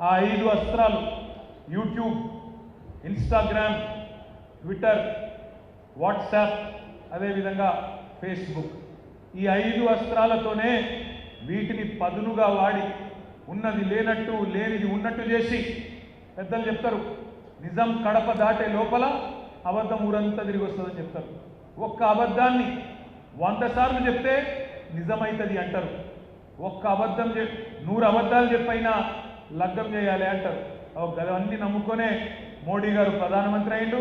ఆ ఐదు అస్త్రాలు యూట్యూబ్ ఇన్స్టాగ్రామ్ ట్విట్టర్ వాట్సాప్ అదేవిధంగా ఫేస్బుక్. ఈ ఐదు అస్త్రాలతోనే వీటిని పదునుగా వాడి ఉన్నది లేనట్టు లేనిది ఉన్నట్టు చేసి పెద్దలు చెప్తారు నిజం కడప దాటే లోపల అబద్ధం ఊరంతా తిరిగి వస్తుందని చెప్తారు. ఒక్క అబద్ధాన్ని వంద సార్లు చెప్తే నిజమవుతుంది అంటారు. ఒక్క అబద్ధం చెప్ నూరు అబద్ధాలు చెప్పైనా లగ్గం చేయాలి అంటారు. అవన్నీ నమ్ముకొనే మోడీ గారు ప్రధానమంత్రి అయిండు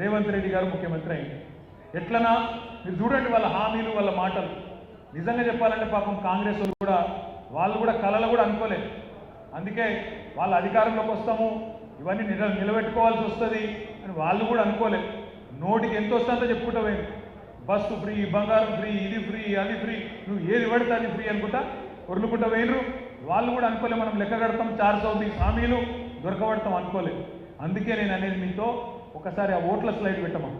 రేవంత్ రెడ్డి గారు ముఖ్యమంత్రి అయిండు. ఎట్లనా మీరు చూడండి వాళ్ళ హామీలు వాళ్ళ మాటలు. నిజంగా చెప్పాలంటే పాపం కాంగ్రెస్ వాళ్ళు కూడా వాళ్ళు కూడా కళలు కూడా అనుకోలేదు. అందుకే వాళ్ళ అధికారంలోకి వస్తాము ఇవన్నీ నిల నిలబెట్టుకోవాల్సి వస్తుంది అని వాళ్ళు కూడా అనుకోలేదు. నోటికి ఎంత వస్తుందో చెప్పుకుంటా పోయింది. బస్సు ఫ్రీ బంగారం ఫ్రీ ఇది ఫ్రీ అది ఫ్రీ నువ్వు ఏది పడితే అది ఫ్రీ అనుకుంటా వరులుకుంటా పోయినరు వాళ్ళు కూడా అనుకోలే మనం లెక్క కడతాం చార్జ్ అవుతుంది హామీలు దొరకబడతాం అనుకోలేదు అందుకే నేను అనేది మీతో ఒకసారి ఆ ఓట్ల స్లైడ్ పెట్టమా?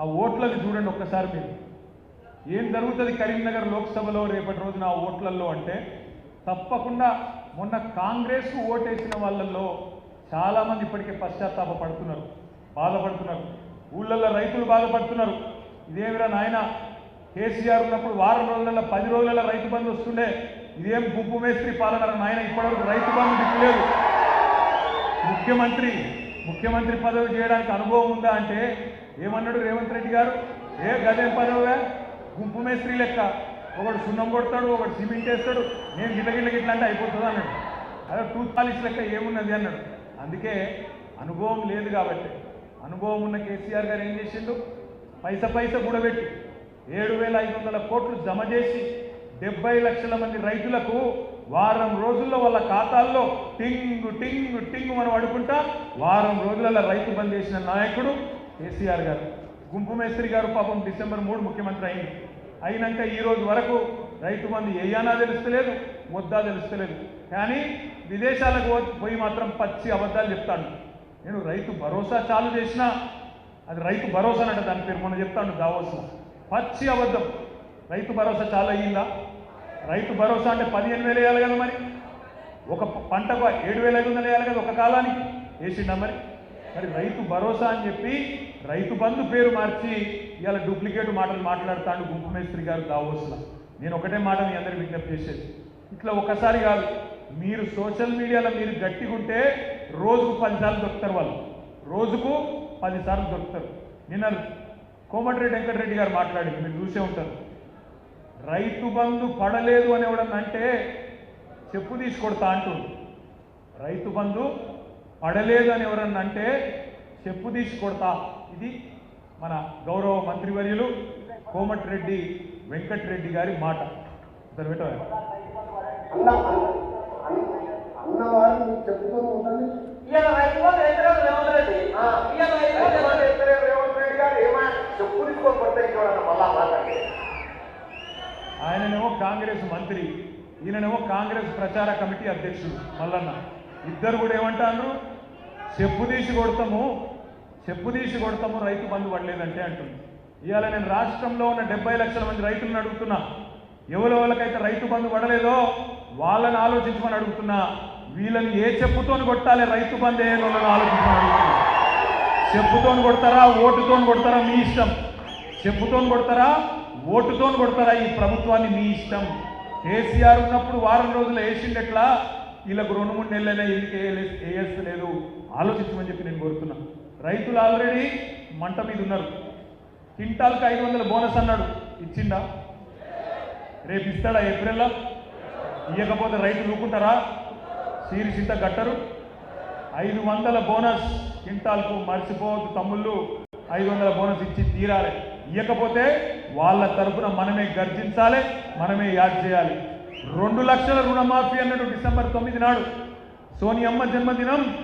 ఆ ఓట్లది చూడండి ఒక్కసారి మీరు. ఏం జరుగుతుంది కరీంనగర్ లోక్సభలో రేపటి రోజున ఆ ఓట్లల్లో అంటే తప్పకుండా మొన్న కాంగ్రెస్కు ఓటేసిన వాళ్ళల్లో చాలామంది ఇప్పటికే పశ్చాత్తాప పడుతున్నారు బాధపడుతున్నారు. ఊళ్ళల్లో రైతులు బాధపడుతున్నారు. ఇదేమిరా నాయన కేసీఆర్ ఉన్నప్పుడు వారం రోజులలో పది రోజులలో రైతు బంధు వస్తుండే. ఇదేం గుంపు మేస్త్రి పాలన నాయన? ఇప్పటివరకు రైతు బంధు దిక్కులేదు ముఖ్యమంత్రి ముఖ్యమంత్రి పదవి చేయడానికి అనుభవం ఉందా అంటే ఏమన్నాడు రేవంత్ రెడ్డి గారు? ఏ గదేం పదవే గుంపు మేస్త్రి లెక్క. ఒకడు సున్నం కొడతాడు ఒకడు సిమెంట్ వేస్తాడు. నేను గిట్ల గిట్ల గిట్ల అంటే అయిపోతుంది అన్నాడు. అదే టూత్ పాలిష్ లెక్క ఏమున్నది అన్నాడు. అందుకే అనుభవం లేదు కాబట్టి. అనుభవం ఉన్న కేసీఆర్ గారు ఏం చేసిండు? పైస పైస కూడబెట్టి ఏడు వేల ఐదు వందల కోట్లు జమ చేసి డెబ్బై లక్షల మంది రైతులకు వారం రోజుల్లో వాళ్ళ ఖాతాల్లో టింగు టింగు టింగు మనం అడుకుంటా వారం రోజులలో రైతు బంద్ చేసిన నాయకుడు కేసీఆర్ గారు. గుంపు మేస్త్రి గారు పాపం డిసెంబర్ మూడు ముఖ్యమంత్రి అయింది. అయినాక ఈ రోజు వరకు రైతు బంధు ఏయానా తెలుస్తలేదు ముద్దా తెలుస్తలేదు. కానీ విదేశాలకు పో- పోయి మాత్రం పచ్చి అబద్ధాలు చెప్తాను నేను రైతు భరోసా చాలు చేసినా అది రైతు భరోసా అంటే దాని పేరు మొన్న చెప్తాను దావోస్లో పచ్చి అబద్ధం. రైతు భరోసా చాలా అయ్యిందా? రైతు భరోసా అంటే పదిహేను వేలు వేయాలి కదా మరి? ఒక పంటకు ఏడు వేల ఐదు వందలు వేయాలి కదా ఒక కాలానికి? వేసిండా మరి? మరి రైతు భరోసా అని చెప్పి రైతు బంధు పేరు మార్చి ఇవాళ డూప్లికేట్ మాటలు మాట్లాడతాడు గుంపు మేస్త్రి గారు దావోస్లో. నేను ఒకటే మాట మీ అందరికి విజ్ఞప్తి చేసేది. ఇట్లా ఒకసారి కాదు మీరు సోషల్ మీడియాలో మీరు గట్టిగుంటే రోజుకు పదిసార్లు దొరుకుతారు వాళ్ళు. రోజుకు పదిసార్లు దొరుకుతారు. నిన్న కోమటిరెడ్డి వెంకటరెడ్డి గారు మాట్లాడింది మీరు చూసే ఉంటారు. రైతు బంధు పడలేదు అని ఎవడన్నా అంటే చెప్పు తీసుకొడతా అంటుండు రైతు బంధు పడలేదు అని ఎవరన్నా అంటే చెప్పు తీసుకొడతా. ఇది మన గౌరవ మంత్రివర్యులు కోమటిరెడ్డి వెంకటరెడ్డి గారి మాట. ఇద్దరు పెట్టవాలి అన్నవారు చెప్పుతూ ఇవాళ రైతు బంధు ఎత్తలేదు రేవంత్ రెడ్డి ఆ, ఇవాళ రైతు బంధు రైతు బంధు ఎత్తలే రేవంత్ రెడ్డి గారు ఏమైనా చెప్పు తీసుకొని కొడతా ఇంకోడన్నా మళ్ళా మాట్లాడి ఆయననేమో కాంగ్రెస్ మంత్రి ఈయననేమో కాంగ్రెస్ ప్రచార కమిటీ అధ్యక్షుడు మల్లన్న. ఇద్దరు కూడా ఏమంటారు చెప్పు తీసి కొడతాము చెప్పు తీసి కొడతాము రైతు బంధు పడలేదంటే అంటుంది. ఇవాళ నేను రాష్ట్రంలో ఉన్న డెబ్బై లక్షల మంది రైతులను అడుగుతున్నా. ఎవరెవరికైతే రైతు బంధు పడలేదో వాళ్ళని ఆలోచించమని అడుగుతున్నా. వీళ్ళని ఏ చెప్పుతోని కొట్టాలి రైతు బంధు ఏ వాళ్ళని ఆలోచించమని అడుగుతున్నా. చెప్పుతోని కొడతారా ఓటుతోని కొడతారా మీ ఇష్టం? చెప్పుతోని కొడతారా? ఓటుతో కొడతారా ఈ ప్రభుత్వాన్ని మీ ఇష్టం? కేసీఆర్ ఉన్నప్పుడు వారం రోజులు వేసిండెట్లా వీళ్ళకు రెండు మూడు నెలలైనా ఎందుకు వేయలేదు. ఆలోచించమని చెప్పి నేను కోరుతున్నా. రైతులు ఆల్రెడీ మంట మీద ఉన్నారు. క్వింటాల్కి ఐదు వందల బోనస్ అన్నాడు. ఇచ్చిండా? రేపు ఇస్తాడా ఏప్రిల్లో? ఇవ్వకపోతే రైతులు ఊకుంటారా సీరిసింత కట్టరు. ఐదు వందల బోనస్ క్వింటాల్కు మర్చిపోవద్దు తమ్ముళ్ళు. ఐదు వందల బోనస్ ఇచ్చి తీరాలి. ఇవ్వకపోతే వాళ్ళ తరపున మనమే గర్జించాలి మనమే యాడ్ చేయాలి. రెండు లక్షల రుణమాఫీ అన్నాడు డిసెంబర్ తొమ్మిది నాడు. సోనియమ్మ జన్మదినం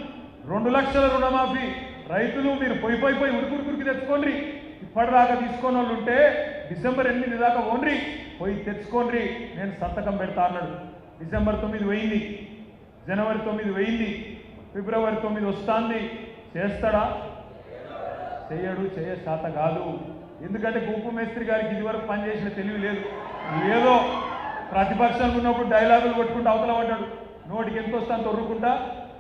రెండు లక్షల రుణమాఫీ. రైతులు మీరు పోయి పోయి పోయి ఉరుకురుకురికి తెచ్చుకోండి ఇప్పటిదాకా తీసుకొని వాళ్ళు ఉంటే డిసెంబర్ ఎనిమిది దాకా ఓన్రి పోయి తెచ్చుకోండి నేను సంతకం పెడతా అన్నాడు. డిసెంబర్ తొమ్మిది వెయ్యింది జనవరి తొమ్మిది వెయ్యింది ఫిబ్రవరి తొమ్మిది వస్తుంది. చేస్తాడా? చేయడు చేయ శాత కాదు. ఎందుకంటే గుంపు మేస్త్రి గారికి ఇదివరకు పనిచేసిన తెలివి లేదు. ఏదో ప్రతిపక్షంలో ఉన్నప్పుడు డైలాగులు కొట్టుకుంటూ అవతల పడ్డాడు. నోటికి ఎంత వస్తే అంత ఒర్రుకుంటా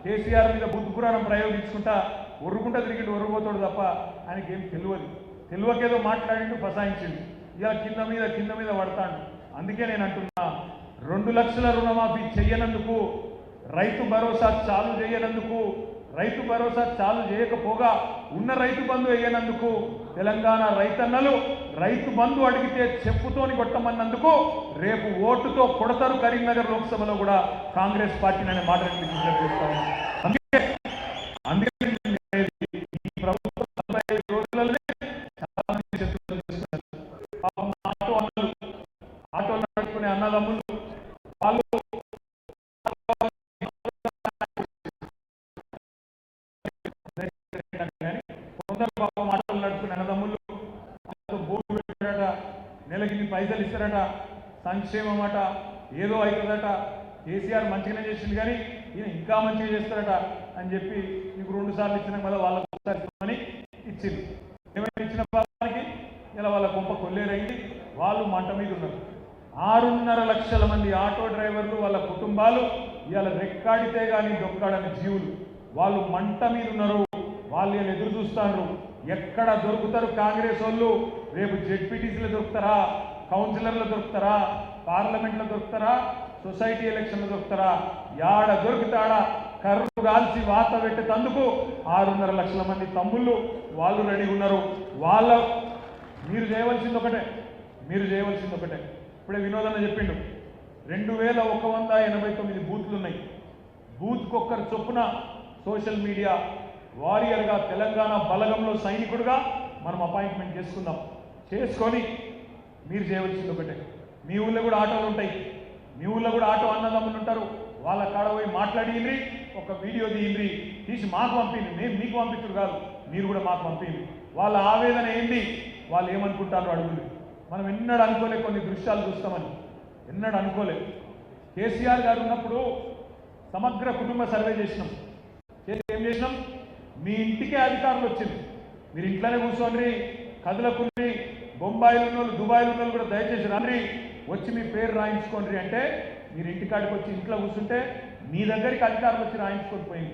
కేసీఆర్ మీద బుద్ధి పురాణం ప్రయోగించుకుంటా ఒర్రుకుంటా తిరిగి ఒర్రుపోతాడు తప్ప ఆయనకి ఏం తెలియదు. తెలియకేదో మాట్లాడిండు ఫసాయించిండు. ఇలా కింద మీద కింద మీద పడతాడు. అందుకే నేను అంటున్నా రెండు లక్షల రుణమాఫీ చేయనందుకు రైతు భరోసా చాలు చేయనందుకు రైతు భరోసా చాలు చేయకపోగా ఉన్న రైతు బంధు వేయనందుకు తెలంగాణ రైతన్నలు రైతు బంధు అడిగితే చెప్పుతోని కొట్టమన్నందుకు రేపు ఓటుతో కొడతారు కరీంనగర్ లోక్సభలో కూడా కాంగ్రెస్ పార్టీని అనే మాట చేస్తాను అందుకే అందుకే చాలా మంది ప్రభుత్వం నలభై ఐదు రోజులలోనే చాలా మంది శత్రువులు చేస్తున్నారు. పాపం ఆటో అన్నలు ఆటోలు నడుపుకునే అన్నదమ్ములు వాళ్ళు కానీ కొందరు పాపం ఆటోలు నడుపుకునే అన్నదమ్ములు వాళ్ళతో బోర్డు పెట్టారట నెలకి ఇన్ని పైసలు ఇస్తారట సంక్షేమం అట ఏదో అవుతుందట కేసీఆర్ మంచిగానే చేసింది కానీ ఈయన ఇంకా మంచిగా చేస్తారట అని చెప్పి మీకు రెండు సార్లు ఇచ్చిన మళ్ళీ వాళ్ళకు ఒకసారి ఇస్తామని ఇచ్చింది ఏమైనా ఇచ్చిన వాళ్ళకి ఇలా వాళ్ళ కొంప కొల్లేరైంది. వాళ్ళు మంట మీద ఉన్నారు. ఆరున్నర లక్షల మంది ఆటో డ్రైవర్లు వాళ్ళ కుటుంబాలు ఇవాళ రెక్కాడితే కానీ దొక్కాడని జీవులు. వాళ్ళు మంట మీద ఉన్నారు. వాళ్ళు ఎదురు చూస్తారు ఎక్కడ దొరుకుతారు కాంగ్రెస్ వాళ్ళు? రేపు జెడ్పీటీసీలు దొరుకుతారా? కౌన్సిలర్లు దొరుకుతారా? పార్లమెంట్లో దొరుకుతారా? సొసైటీ ఎలక్షన్లు దొరుకుతారా? యాడ దొరుకుతాడా కర్రు కాల్చి వాత పెట్టేటందుకు ఆరున్నర లక్షల మంది తమ్ముళ్ళు వాళ్ళు రెడీ ఉన్నారు. వాళ్ళ మీరు చేయవలసింది ఒకటే. మీరు చేయవలసింది ఒకటే. ఇప్పుడే వినోదన్న చెప్పిండు. రెండు వేల ఒక వంద ఎనభై తొమ్మిది బూత్లు ఉన్నాయి. బూత్కి ఒక్కరు చొప్పున సోషల్ మీడియా వారియర్గా తెలంగాణ బలగంలో సైనికుడుగా మనం అపాయింట్మెంట్ చేసుకుందాం. చేసుకొని మీరు చేయవలసింది ఒకటే. మీ ఊళ్ళో కూడా ఆటోలు ఉంటాయి. మీ ఊళ్ళో కూడా ఆటో అన్నదమ్ములు ఉంటారు. వాళ్ళ కాడ పోయి మాట్లాడిండ్రి ఒక వీడియో తీయండి తీసి మాకు పంపింది మేము మీకు పంపించుడు కాదు. మీరు కూడా మాకు పంపింది వాళ్ళ ఆవేదన ఏంటి వాళ్ళు ఏమనుకుంటారు అడుగులు మనం ఎన్నడూ అనుకోలే కొన్ని దృశ్యాలు చూస్తామని. ఎన్నడూ అనుకోలే. కేసీఆర్ గారు ఉన్నప్పుడు సమగ్ర కుటుంబ సర్వే చేసినాం. చేసి ఏం చేసినాం? మీ ఇంటికే అధికారులు వచ్చింది. మీరు ఇంట్లోనే కూర్చోండి కదలకుండ్రి బొంబాయిలో ఉన్న వాళ్ళు దుబాయ్లో ఉన్న వాళ్ళు కూడా దయచేసి రండి వచ్చి మీ పేరు రాయించుకోండి అంటే మీరు ఇంటికాడికి వచ్చి ఇంట్లో కూర్చుంటే మీ దగ్గరికి అధికారులు వచ్చి రాయించుకొని పోయింది.